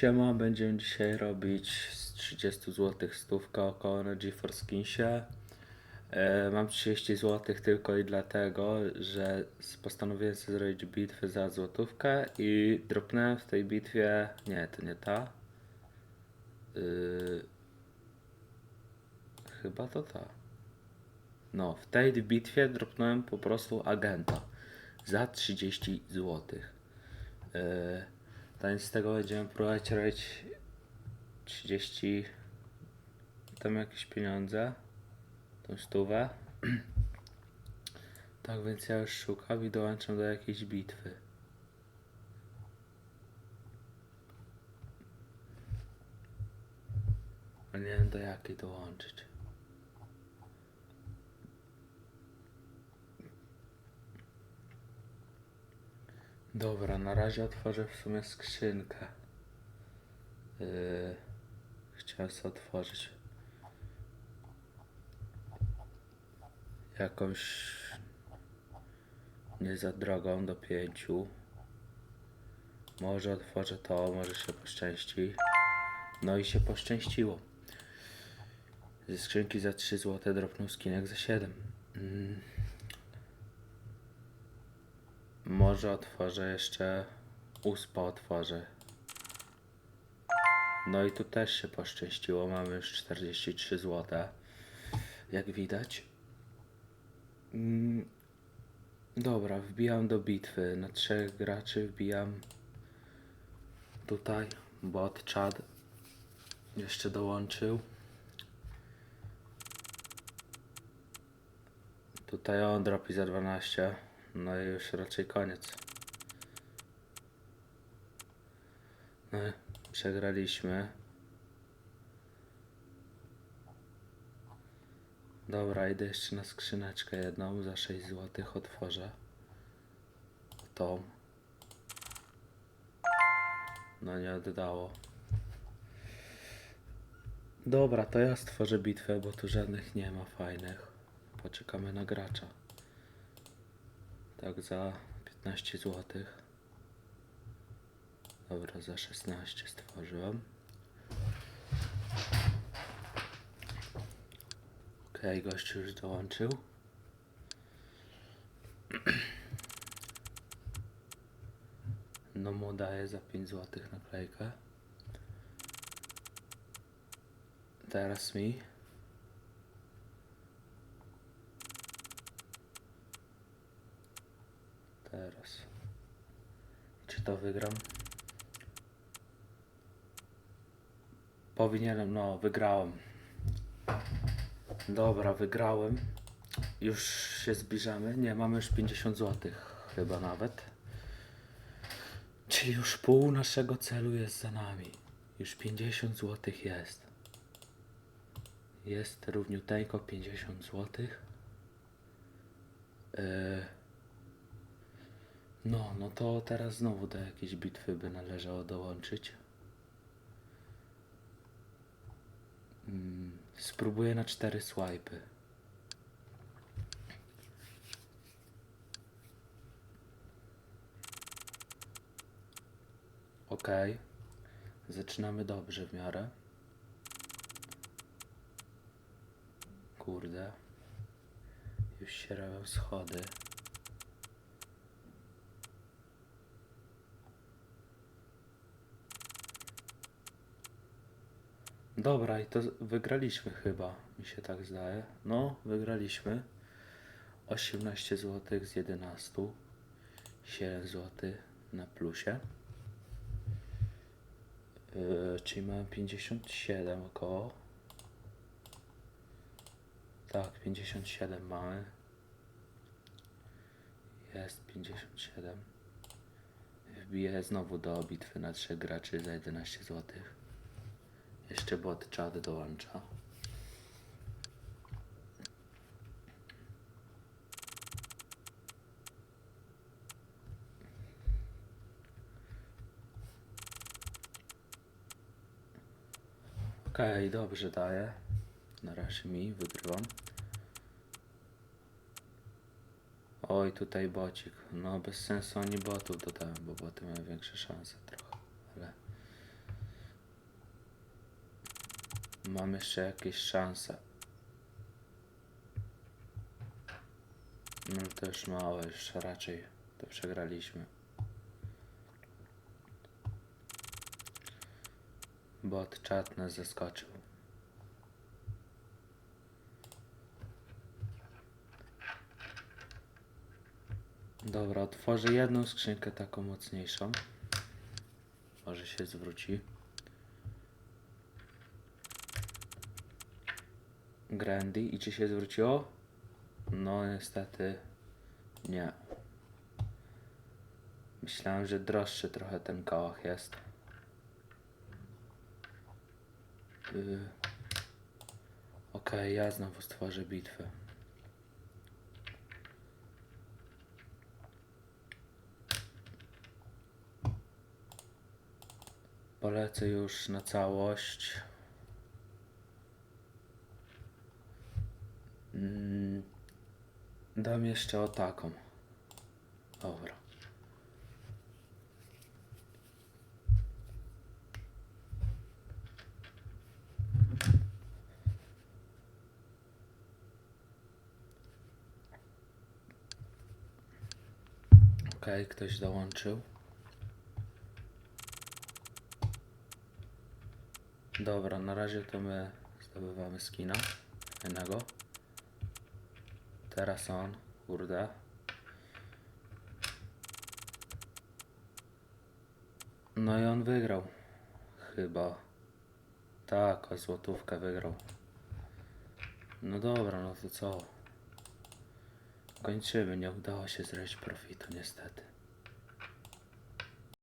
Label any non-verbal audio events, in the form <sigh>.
Siema, będziemy dzisiaj robić z 30 zł stówka około na GeForce Skinsie. E, mam 30 zł tylko i dlatego, że postanowiłem sobie zrobić bitwę za złotówkę i dropnąłem w tej bitwie, nie, to nie ta. Y, chyba to ta. No, w tej bitwie dropnąłem po prostu agenta za 30 zł. Więc z tego będziemy próbować robić 30 tam jakieś pieniądze, tą stówę. <clears throat> tak więc ja już szukam i dołączam do jakiejś bitwy. A nie wiem do jakiej dołączyć. Dobra, na razie otworzę w sumie skrzynkę. Yy, chciałem sobie otworzyć jakąś nie za drogą do pięciu. Może otworzę to, może się poszczęści. No i się poszczęściło. Ze skrzynki za 3 zł dropnął skinek za 7. Mm. Może otworzę jeszcze uspa otworzę. No i tu też się poszczęściło. Mamy już 43 zł. Jak widać. Mm, Dobra, wbijam do bitwy. Na trzech graczy wbijam tutaj. Bot Chad jeszcze dołączył. Tutaj on dropi za 12. No i już raczej koniec. No, i przegraliśmy. Dobra, idę jeszcze na skrzyneczkę jedną za 6 zł otworzę. Tą. No nie oddało. Dobra, to ja stworzę bitwę, bo tu żadnych nie ma fajnych. Poczekamy na gracza. Tak za 15 zł. Dobra, za 16 stworzyłem. Okej, gościu już dołączył. <clears throat> No mu daję za 5 zł naklejkę. Teraz mi. Teraz. Czy to wygram? Powinienem, no, wygrałem. Dobra, wygrałem. Już się zbliżamy. Nie, mamy już 50 zł, chyba nawet. Czyli już pół naszego celu jest za nami. Już 50 zł jest. Jest równiuteńko 50 zł. Yy, no, no to teraz znowu do jakiejś bitwy by należało dołączyć. Mm, spróbuję na cztery swipy. Ok. Zaczynamy dobrze w miarę. Kurde. Już się robią schody. Dobra, i to wygraliśmy chyba, mi się tak zdaje. No, wygraliśmy. 18 zł z 11. 7 zł na plusie. Yy, czyli mamy 57 około. Tak, 57 mamy. Jest 57. Wbiję znowu do bitwy na 3 graczy za 11 zł. Jeszcze bot czad dołącza. Okej, dobrze daje. Na razie mi wygrywam. Oj, tutaj bocik. No bez sensu ani botów dodałem, bo boty mają większe szanse trochę. Ale Mam jeszcze jakieś szanse. No to już małe, już raczej to przegraliśmy. Bot czat nas zaskoczył. Dobra, otworzę jedną skrzynkę taką mocniejszą. Może się zwróci. Grandy i czy się zwróciło? No niestety nie. Myślałem, że droższy trochę ten kołach jest. Yy. Okej, ja znowu stworzę bitwę. Polecę już na całość. Mm, Dam jeszcze o taką. Dobra. Okej, ktoś dołączył. Dobra, na razie to my zdobywamy skina fajnego. Teraz on, kurde. No i on wygrał. Chyba. Tak, o złotówkę wygrał. No dobra, no to co? Kończymy, nie udało się zrobić profitu niestety.